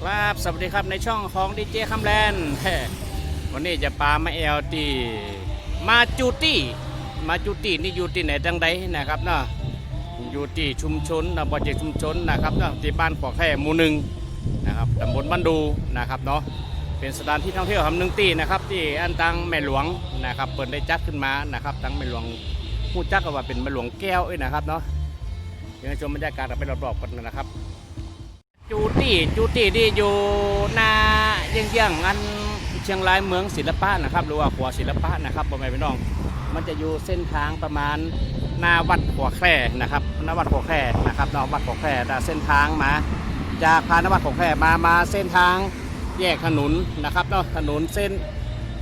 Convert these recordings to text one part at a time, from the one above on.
ครับสวัสดีครับในช่องของดีเจคัมแลนด์วันนี้จะปามาเอลตีมาจูตี้มาจูตี้นี่อยู่ที่ไหนจังใดนะครับเนาะอยู่ที่ชุมชนนะบริเวณชุมชนนะครับเนาะที่บ้านขวแค่หมู่หนึ่งนะครับตำบลบ้านดูนะครับเนาะเป็นสถานที่ท่องเที่ยวแห่งหนึ่งตีนะครับที่อันตังแม่หลวงนะครับเปิดได้จัดขึ้นมานะครับตังแม่หลวงผู้จักก็ว่าเป็นแม่หลวงแก้วเอ้ยนะครับเนาะเดี๋ยวให้ชมบรรยากาศไปรอบๆกันนะครับ จูตี้จูตี้ที่อยู่หนาเยี่ยงเยี่ยงๆอันเชียงรายเมืองศิลปะนะครับ หรือว่าขัวศิลปะนะครับพ่อแม่พี่น้อง มันจะอยู่เส้นทางประมาณหน้าวัดขัวแคร่นะครับหน้าวัดขัวแคร่นะครับนาะวัดขัวแคร่แต่เส้นทางมาจากพานวัดขัวแคร่มามาเส้นทางแยกถนนนะครับเนาะถนนเส้น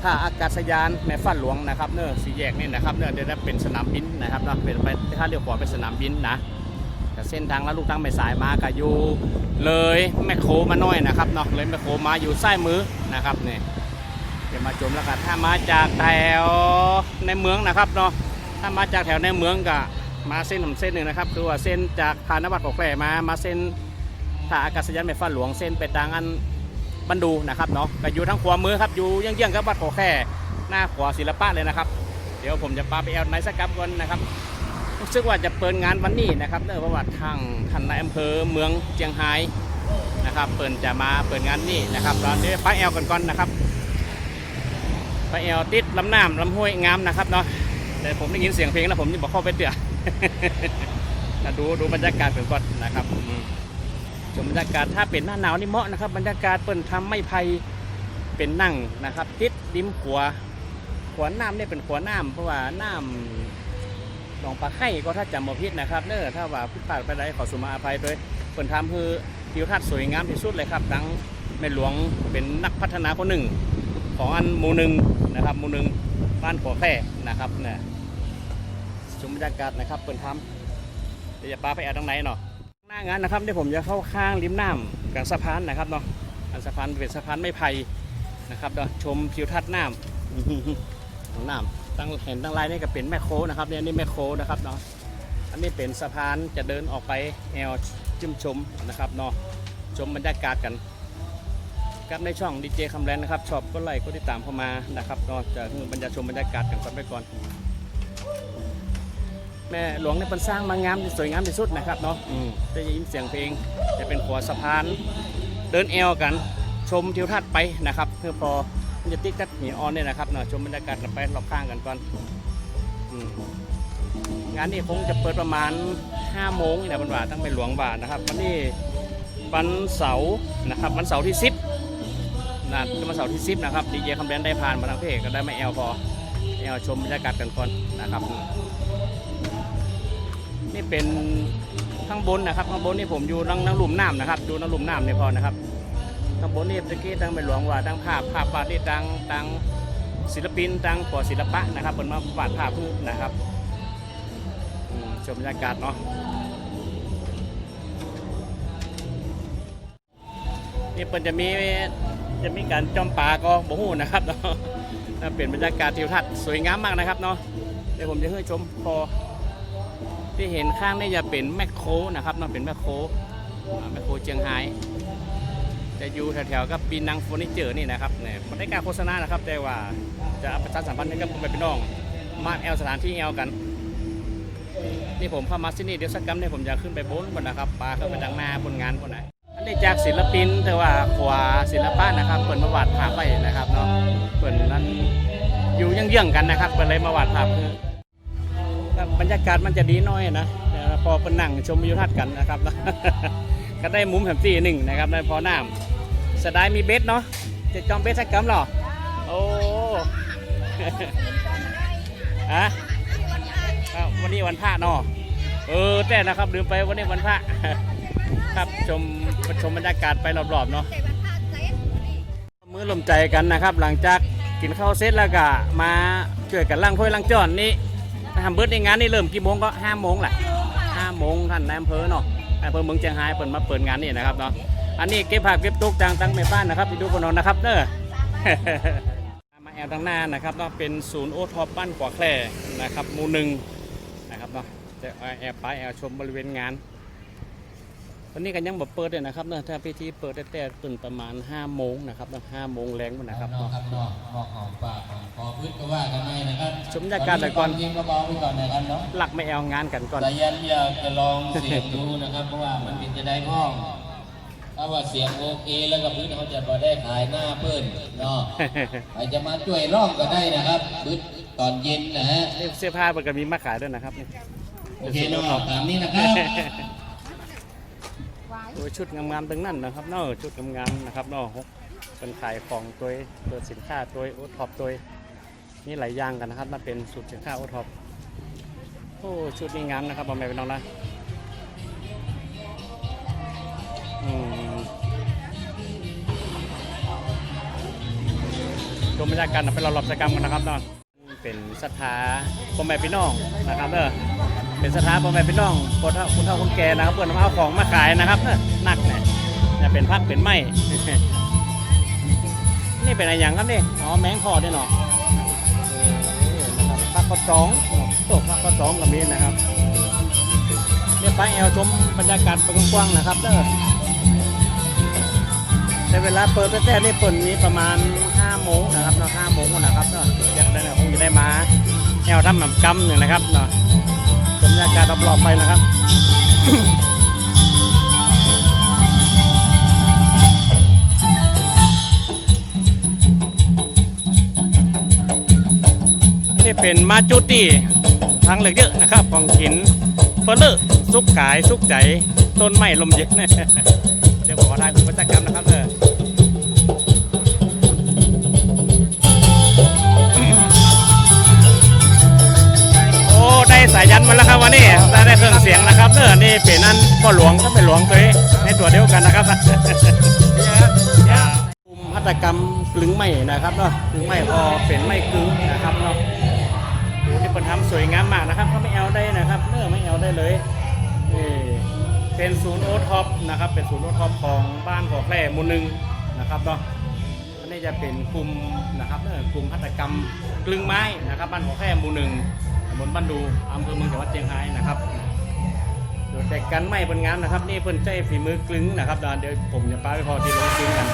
ท่าอากาศยานแม่ฟ้าหลวงนะครับเนอะสีแยกนี่นะครับเนอะเดี๋ยวจะเป็นสนามบินนะครับเนาะเป็นไปถ้าเรียกขวาเป็นสนามบินนะ ต่เส้นทางแล้วลูกตั้งไม่สายมาก็อยู่เลยแมคโครมาหน่อยนะครับเนาะเลยแมคโครมาอยู่ซ้ายมือนะครับเนี่ยเดี๋ยวมาชมแล้วกันถ้ามาจากแถวในเมืองนะครับเนาะถ้ามาจากแถวในเมืองก็มาเส้นผมเส้นหนึ่งนะครับคือว่าเส้นจากพานวัดของแฝมามาเส้นท่าอากาศยานแม่ฟ้าหลวงเส้นไปทางอันบันดูนะครับเนาะก็อยู่ทางขวามือครับอยู่เยี่ยงๆกับวัดของแค่หน้าขวาศิลปะเลยนะครับ เดี๋ยวผมจะปาไปแอลไนสกับก่อนนะครับ รู้สึกว่าจะเปิดงานวันนี้นะครับเนื่องจากว่าทางท่านนายอำเภอเมืองเจียงไฮ้นะครับ เปิดจะมาเปิดงานนี่นะครับตอนนี้ไปแอลกันก่อนนะครับไปแอลติดลำน้ำลำห้วยงามนะครับเนาะแต่ผมได้ยินเสียงเพลงแล้วผมยังบอกเข้าไปเตือนะดูดูบรรยากาศกันก่อนนะครับชมบรรยากาศถ้าเป็นหน้าหนาวนี่เหมาะนะครับ บรรยากาศเปิ่นทำไม้ไผ่เป็นนั่งนะครับ ติดริมขัวขัวน้ำเนี่ยเป็นขัวน้ำเพราะว่าน้ำ หนองปลาไข่ก็ถ้าจำบ่ผิดนะครับเน้อถ้าว่าผิดพลาดไปได้ขอสุมาอภัยด้วยเพิ่นทำคือทิวทัศน์สวยงามที่สุดเลยครับทั้งแม่หลวงเป็นนักพัฒนาคนหนึ่ง ของอันหมู่หนึ่งนะครับหมู่หนึ่งบ้านขอแค่นะครับเนี่ยชมบรรยากาศนะครับเพิ่นทำเดี๋ยวจะปาไปแอดตรงไหนเนาะหน้างานนะครับเดี๋ยวผมจะเข้าข้างริมน้ำกับสะพานนะครับเนาะอันสะพานเป็นสะพานไม้ไผ่นะครับเนาะชมทิวทัศน์น้ำของน้ำ ตั้งเห็นตั้งลายนี่ก็เป็นแมคโครนะครับเนี่ยนี่แมคโครนะครับเนาะอันนี้เป็นสะพานจะเดินออกไปแอลจิ้มชมนะครับเนาะชมบรรยากาศกันกับในช่องดีเจคำแลนนะครับชอบก็ไลค์ก็ติดตามเข้ามานะครับเนาะจะบรรยากาศชมบรรยากาศกันก่อนไปก่อนแม่หลวงในปันสร้างมางามสวยงามที่สุดนะครับเนาะอืมได้ยินเสียงเพลงจะเป็นขวสะพานเดินแอลกันชมทิวทัศน์ไปนะครับเพื่อพอ มันจะติ๊กกัดหีออนเนี่ยนะครับเนาะชมบรรยากาศกันไปรอบข้างกันก่อนงานนี้คงจะเปิดประมาณ5โมงนี่แหละบรรดาตั้งเป็นหลวงบาทนะครับ วันนี้วันเสาร์นะครับวันเสาร์ที่ 10นะวันเสาร์ที่ 10 นะครับดีเจคำแดนได้ผ่านมาทางเพจก็ได้มาแอลพอแอลชมบรรยากาศกันก่อนนะครับ นี่เป็นข้างบนนะครับ ข้างบนนี่ผมอยู่นั่งนั่งหลุมน้ำนะครับ ดูนั่งหลุมน้ำเนี่ยพอนะครับ ข้างบนนี่ตะกี้ตั้งเป็นหลวงว่าตั้งภาพภาพวาดที่ตั้งตั้งศิลปินตั้งปอศิลปะนะครับเป็นมาวาดภาพพื้นนะครับชมบรรยากาศเนาะนี่เปินจะมีจะมีการจอมปลาก็บ่ฮู้นะครับเนาะเปลี่ยนบรรยากาศทิวทัศน์สวยงามมากนะครับเนาะเดี๋ยวผมจะให้ชมพอที่เห็นข้างนี่จะเป็นแมคโครนะครับเนาะเป็นแมคโครแมคโครเชียงไฮ้ จะอยู่แถวๆกับปีนังเฟอร์นิเจอร์นี่นะครับเนี่ยไม่ได้การโฆษณานะครับ แต่ว่าจะประชาสัมพันธ์ให้กับพ่อแม่พี่น้อง มาแอลสถานที่แอลกัน นี่ผมเข้ามาที่นี่เดี๋ยวสักกัมเนี่ยผมจะขึ้นไปบนบนนะครับปลาขึ้นไปดังหน้าบนงานบนไหนอันนี้จากศิลปินแต่ว่าขวาศิลปะนะครับเปิดมาวาดภาพไปนะครับเนาะเปิดนั้นอยู่เยื่องๆกันนะครับเปิดเลยมาวาดภาพคือบรรยากาศมันจะดีน้อยนะแต่พอเป็นหนังชมวิวทัศน์กันนะครับ ก็ได้มุมแหมตีหนึ่งนะครับได้พอน้ำสดายมีเบสเนาะจะจอมเบสสักกำหรอโอ้อะอ้าววันนี้วันพระเนาะเออแต่นะครับลืมไปวันนี้วันพระครับชมชมบรรยากาศไปรอบๆเนาะมือลมใจกันนะครับ หลังจากกินข้าวเสร็จแล้วก็มาช่วยกันล้างถ้วยล้างจานนี่ทำเบิร์ดในงานนี่เริ่มกี่โมงก็ห้าโมงแหละห้าโมงท่านนายอำเภอเนาะ อำเภอเมืองเชียงรายเปิดมาเปิดงานนี่นะครับเนาะอันนี้เก็บผักเก็บตุกจางตั้งแม่บ้านนะครับพี่ดูคนนอนนะครับเด้อมาแอลทางหน้านะครับเนาะเป็นศูนย์โอท็อปบ้านกว่าแคร่นะครับหมู่หนึ่งนะครับเนาะจะแอบไปแอบชมบริเวณงาน วันนี้กันยังบ่เปิดเลยนะครับเนอะถ้าพิธีเปิดได้แต่ตื่นประมาณ5โมงนะครับเนอะ5โมงแรงพุ่นนะครับนอกเนาะครับนอกนอกหอมปากหอมคอพื้นก็ว่ากันไม่นะครับชมบรรยากาศหน่อยก่อนยิงเบาๆไปก่อนนะครับเนาะหลักไม่เอางานกันก่อนสายันอยากจะลองเสียงดูนะครับเพราะว่ามันเป็นจะได้ห้องถ้าว่าเสียงโอเคแล้วก็พื้นเขาจะมาได้ขายหน้าเพิ่นเนาะใครจะมาช่วยร้องก็ได้นะครับพื้นตอนเย็นนะฮะนี่เสื้อผ้ามันก็มีมาขายด้วยนะครับนี่โอเคเนาะตามนี้นะครับ โอ้ยชุดงามๆตั้งนั้นนะครับเนาะชุดงามๆนะครับเนาะเป็นขายของตัวตัวสินค้าตัวโอท็อปตัวนี่หลายอย่างกันนะครับมาเป็นสูตรสินค้าโอท็อปโอ้ชุดนี้งามนะครับเอาไปเป็นน้องนะชมบรรยากาศไปรอบๆกิจกรรมกันนะครับเนาะเป็นสถาพ่อแม่พี่น้องนะครับเด้อ เป็นสถานพ่อแม่พี่น้องคนเฒ่าคนเฒ่าคนแก่นะครับเพื่อนเอาของมาขายนะครับเนอะหนักเนี่ยจะเป็นพักเป็นไม้นี่เป็นอะไรอย่างครับนี่อ๋อแมงพอดเนี่ยเนาะเออนะครับพักกระสองตกพักกระสองกับมีนะครับเนี่ยไปแอลชมบรรยากาศไปกว้างๆนะครับเด้อแต่เวลาเปิดแต่ๆนี่เปิดนี้ประมาณ5โมงนะครับเนาะ5โมงนะครับเนาะอยากได้เนี่ยคงจะได้มาแอลทำแบบกำหนึ่งนะครับเนาะ บรรยากาศรอบๆไปนะครับนี่เป็นมาจุตีทางเหลือเยอะนะครับของขินเฟลเลอร์สุกกายสุกใจต้นไม้ลมเย็น สายยันมาแล้วครับวันนี้ได้ได้เครื่องเสียงนะครับเออนี่เป็นนั่นพ่อหลวงก็เป็นหลวงตัวในตัวเดียวกันนะครับกลุ่มหัตถกรรมกลึงไม้นะครับเนาะกลึงไม้พอเป็นไม้กลึงนะครับเนาะโอ้ที่เป็นทำสวยงามมากนะครับเขาไม่เอาได้นะครับเออไม่เอาได้เลยเป็นศูนย์โอท็อปนะครับ เป็นศูนย์โอท็อปของบ้านของแพร่หมูลหนึ่งนะครับเนาะอันนี้จะเป็นกลุ่มนะครับเออกลุ่มหัตถกรรมกลึงไม้นะครับ บ้านหัวแค่หมู่หนึ่งำบลบ้านดูอำเภอเมืองจังหวัดเชียงรายนะครับโดยแต่กันไม้บนงานนะครับ นี่เพิ่นใจฝีมือกลึงนะครับเดี๋ยวผมจะปาไปพอที่ลงกลึงกัน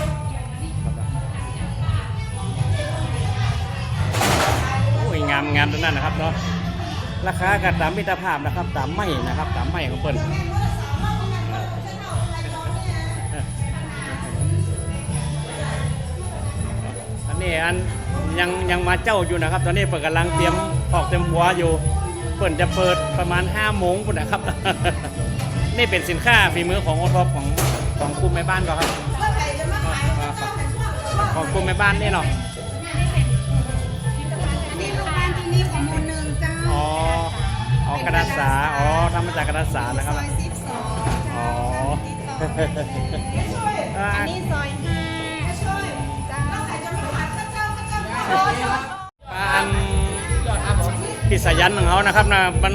โอ้ยงามงามตรงนั้นนะครับเนาะราคาก็ตามมิตรภาพนะครับ ตามไม้นะครับ ตามไม้ของเพิ่นอันนี้อันยังยังมาเจ้าอยู่นะครับ ตอนนี้เปิดกำลังเตรียม ออกเต็มหัวอยู่เปิดจะเปิดประมาณ5โมงพุ่นนะครับ นี่เป็นสินค้าฝีมือของโอท็อปของของกลุ่มแม่บ้านก็ครับของกลุ่มแม่บ้านนี่เนาะนี่ลูกบ้านที่นี่ของหมูลหนึ่งเจ้าอ๋ออ๋อกระดาษสา อ๋อทำมาจากกระดาษสานะครับซอยสิบสองอ๋อ อันนี้ซอย พิสายันของเขานะครับนะมัน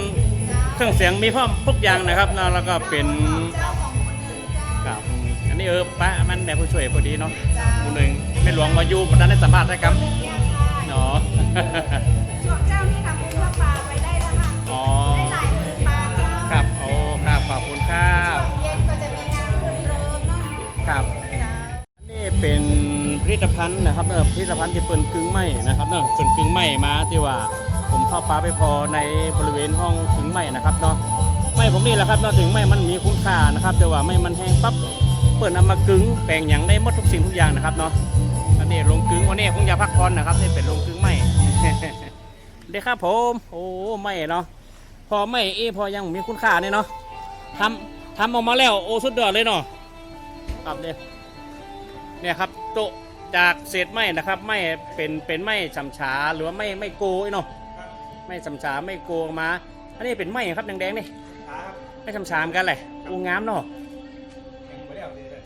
เครื่องเสียงมีพร้อมทุกอย่างนะครับนะแล้วก็เป็นครับอันนี้เออป้ามันแบบผู้ช่วยพอดีเนาะผู้หนึ่งไม่หลวงมาอยู่มันได้สัมภาษณ์ได้ครับเนาะช่วงเจ้านี่ทำบุญพระป่าไปได้แล้วค่ะอ๋อได้หลายหมื่นบาทเจ้าครับโอ้ครับขอบคุณครับเย็นก็จะมีงานรื่นเริงเนาะครับเจ้านี่เป็นผลิตภัณฑ์นะครับเนอะผลิตภัณฑ์ที่เปิ่นกึ่งไหมนะครับเนอะเปิ่นกึ่งไหมมาที่ว่า ผมเข้าปลาไปพอในบริเวณห้องกึ่งไหมนะครับเนาะไม่ผมนี่แหละครับเนอะถึงไม่มันมีคุณค่านะครับ แต่ว่าไม่มันแห้งปั๊บเปิ่นเอามากึ่งแปลงอย่างได้หมดทุกสิ่งทุกอย่างนะครับเนาะอันนี้ลงกึ่งวันนี้คงจะพักผ่อนนะครับนี่เป็นลงกึ่งไหมเด็กครับผมโอ้ไม่เนาะพอไม่เอพอยังมีคุณค่าเนี่ยเนาะทำทำออกมาแล้วโอ้สุดยอดเลยเนาะครับเนี่ยเนี่ยครับโตจากเศษไม้นะครับ ไม้เป็นเป็นไม้ฉ่ำฉาหรือว่าไม่ไม่โกยเนาะ ไม่ฉ่ำฉาไม่โกงมา อันนี้เป็นไม้ครับแดงๆนี่ไม่ฉ่ำฉามอนกันเลยอูงามเนาะ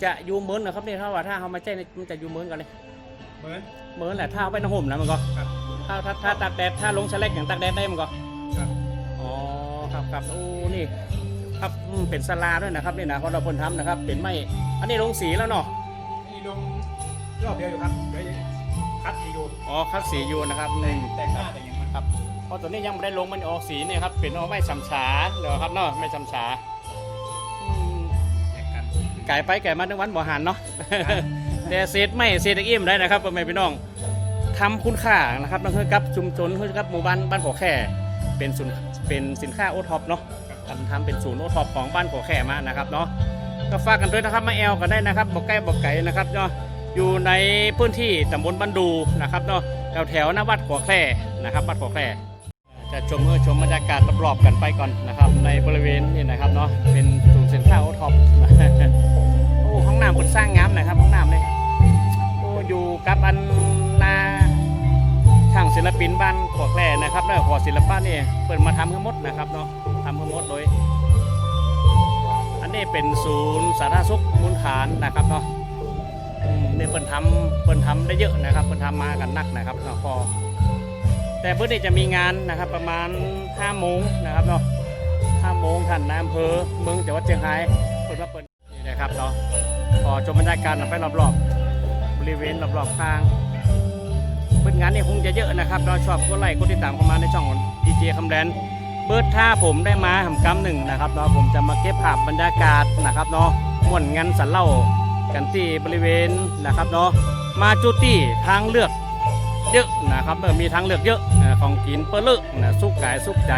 จะอยูเหมือนนะครับนี่ถ้าว่าถ้าเขามาแจ้นี่มันจะอยูเหมือนกันเลยเหมือนเหมือนแหละถ้าเอาไปน้ำห่มนะมันก็ครับถ้าถ้าถ้าตากแดดถ้าลงแฉลกอย่างตากแดดได้มันก็ครับอ๋อครับครับโอ้นี่ครับอืมเป็นสลาด้วยนะครับนี่นะเพราะเราคนทำนะครับ เป็นไม้อันนี้ลงสีแล้วเนาะนี่ลงรอบเดียวอยู่ครับเดี๋ยวคัดอีกดูอ๋อคัดสีอยู่นะครับหนึ่งแต่งหน้าแต่งยังมันครับ เพราะตัวนี้ยังไม่ได้ลงมันออกสีเนี่ยครับเป็นเอาไม่ฉ่ำฉาเดี๋ยวครับเนาะไม่ฉ่ำฉาอืมแข่งกันไก่ไปไก่มาทั้งวันบ่หันเนาะแต่เศษไม่เศษอิ่มได้นะครับพ่อแม่พี่น้องทำคุณค่านะครับนั่นคือกับชุมชนคือกับหมู่บ้านบ้านขอแค่เป็นศูนย์เป็นสินค้าโอท็อปเนาะทำทำเป็นศูนย์โอท็อปของบ้านขอแค่มานะครับเนาะก็ฝากกันด้วยนะครับมาแอลกันได้นะครับบอกใกล้บอกไก่นะครับเนาะอยู่ในพื้นที่ตำบลบ้านดูนะครับเนาะแถวแถวๆหน้าวัดขอแคร่นะครับวัดขอแคร่ จะชมเมื่อชมบรรยากาศรอบๆกันไปก่อนนะครับ ในบริเวณนี่นะครับเนาะเป็นศูนย์เซ็นทรัลโอท็อปโอ้ห้องน้ำคนสร้างงามนะครับห้องน้ำเลยโอ้อยู่กับอันนาช่างศิลปินบ้านขอแคร่นะครับแล้วขอศิลปะนี่เปิดมาทำทั้งหมดนะครับเนาะทำทั้งหมดโดย อันนี้เป็นศูนย์สาธารณสุขมูลฐานนะครับเนาะเนี่ยเปิดทำเปิดทำได้เยอะนะครับเปิดทำมากันนักนะครับเนาะพอ แต่เพื่อที่จะมีงานนะครับ ประมาณ5โมงนะครับเนาะ5โมงท่านนายอำเภอเมืองจังหวัดเชียงรายเปิดมาเปิดนี่นะครับเนาะพอชมบรรยากาศไปรอบๆบริเวณรอบๆข้างเปิดงานนี่คงจะเยอะนะครับเราชอบก็ไลค์กดติดตามเข้ามาในช่องของดีเจคำแดนเบิร์ดถ้าผมได้มาทำกำหนึ่งนะครับเนาะผมจะมาเก็บภาพบรรยากาศนะครับเนาะม่วนงานสันเล่ากันที่บริเวณนะครับเนาะมาจุตี้ทางเลือก เยอะนะครับมีทางเลือกเยอะของกินเปลือกนะสุกกายสุกใจ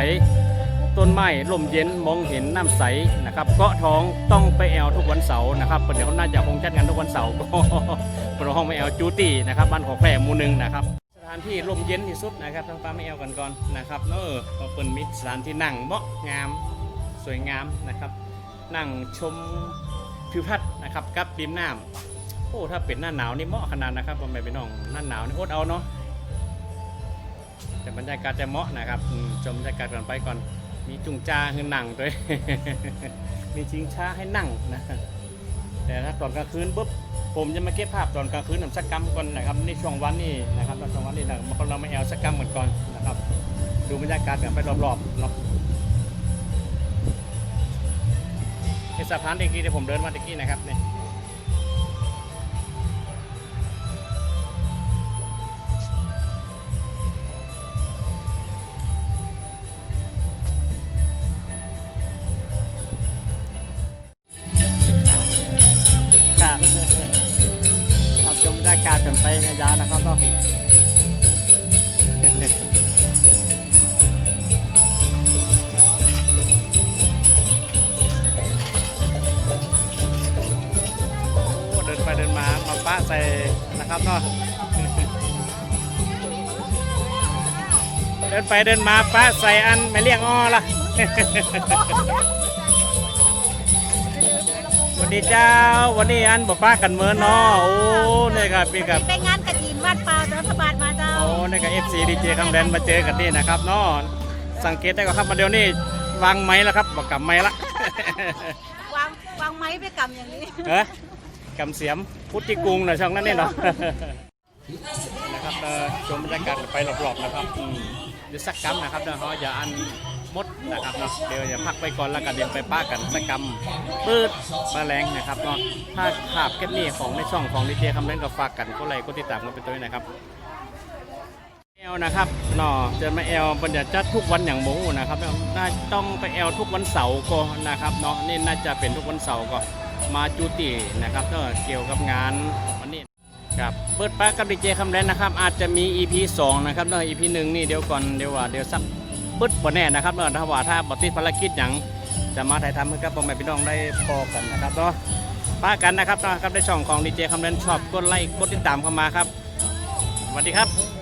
ต้นไม้ลมเย็นมองเห็นน้ำใสนะครับเกาะทองต้องไปแอลทุกวันเสาร์นะครับเดี๋ยวเขาน่าจะคงจัดกันทุกวันเสาร์ก็เป็นห้องไม่แอลจูตี้นะครับบ้านของแพร่หมู่หนึ่งนะครับสถานที่ลมเย็นที่สุดนะครับทางฟ้าไม่แอลกันก่อนนะครับเนอะก็เป็นมิตรสถานที่นั่งเบาะงามสวยงามนะครับ นั่งชมทิวทัศน์นะครับกับริมน้ำโอ้ถ้าเป็นหน้าหนาวนี่เหมาะขนาดนะครับพ่อแม่พี่น้องหน้าหนาวนี่อดเอาเนาะ แต่บรรยากาศจะเหมาะนะครับชมบรรยากาศก่อนไปก่อน มีจุงจาคือหนังด้วย มีชิงช้าให้นั่งนะ แต่ถ้าตอนกลางคืนปุ๊บผมจะมาเก็บภาพตอนกลางคืนนำสักกรรมก่อนนะครับในช่วงวันนี้นะครับในช่วงวันนี้นะเรามาแอลสักกรรมก่อนก่อนนะครับ ดูบรรยากาศกันไปรอบๆเนาะไอ้สะพานตะกี้ที่ผมเดินมาตะกี้นะครับเนี่ย มามาป้าใส่นะครับเนาะเดินไปเดินมาป้าใส่อันไม่เลี้ยงอ้อละสวัสดีเจ้าวันนี้อันบอกป้ากันเมินเนาะโอ้นี่ครับพี่ครับไปงานกระถินวัดเปล่ารัฐบาลมาเจ้าโอ้นี่กับเอฟซีดีเจคำแดนมาเจอกันนี่นะครับเนาะสังเกตได้ก็ครับมาเดี๋ยวนี้วางไม้แล้วครับบอกกำไม้ละวางวางไม้ไปกำอย่างนี้เออ กำเสียมพุทธิกรุงหน่อยช่องนั้นนี่เนาะนะครับชมบรรยากาศไปรอบๆนะครับเดี๋ยวสักกำนะครับเดี๋ยวเขาจะอันมดนะครับเนาะเดี๋ยวจะพักไปก่อนแล้วกันเดี๋ยวไปป้ากันสักกำปืดแมลงนะครับเนาะถ้าภาพคลิปนี้ของในช่องของดีเจคำเล่นก็ฝากกันก็ไลค์ก็ติดตามกันไปด้วยนะครับแอลนะครับเนาะจะมาแอลบรรยากาศทุกวันอย่างหมูนะครับน่าต้องไปแอลทุกวันเสาร์ก็นะครับเนาะนี่น่าจะเป็นทุกวันเสาร์ก็ มาจูตินะครับเนาะเกี่ยวกับงานวันนี้ครับเปิดปากกับดีเจคำแลนนะครับ อาจจะมี EP 2 นะครับเนาะ EP หนึ่งนี่เดี๋ยวก่อนเดี๋ยวว่าเดี๋ยวสักปึ๊ดบ่แน่นะครับเนาะถ้าว่าถ้าบติดภารกิจอย่างจะมาถ่ายทำให้กับพ่อแม่พี่น้องได้พอกันนะครับเนาะป้ากันนะครับนะครับในช่องของดีเจคำแลนชอบกดไลค์กดติดตามเข้ามาครับสวัสดีครับ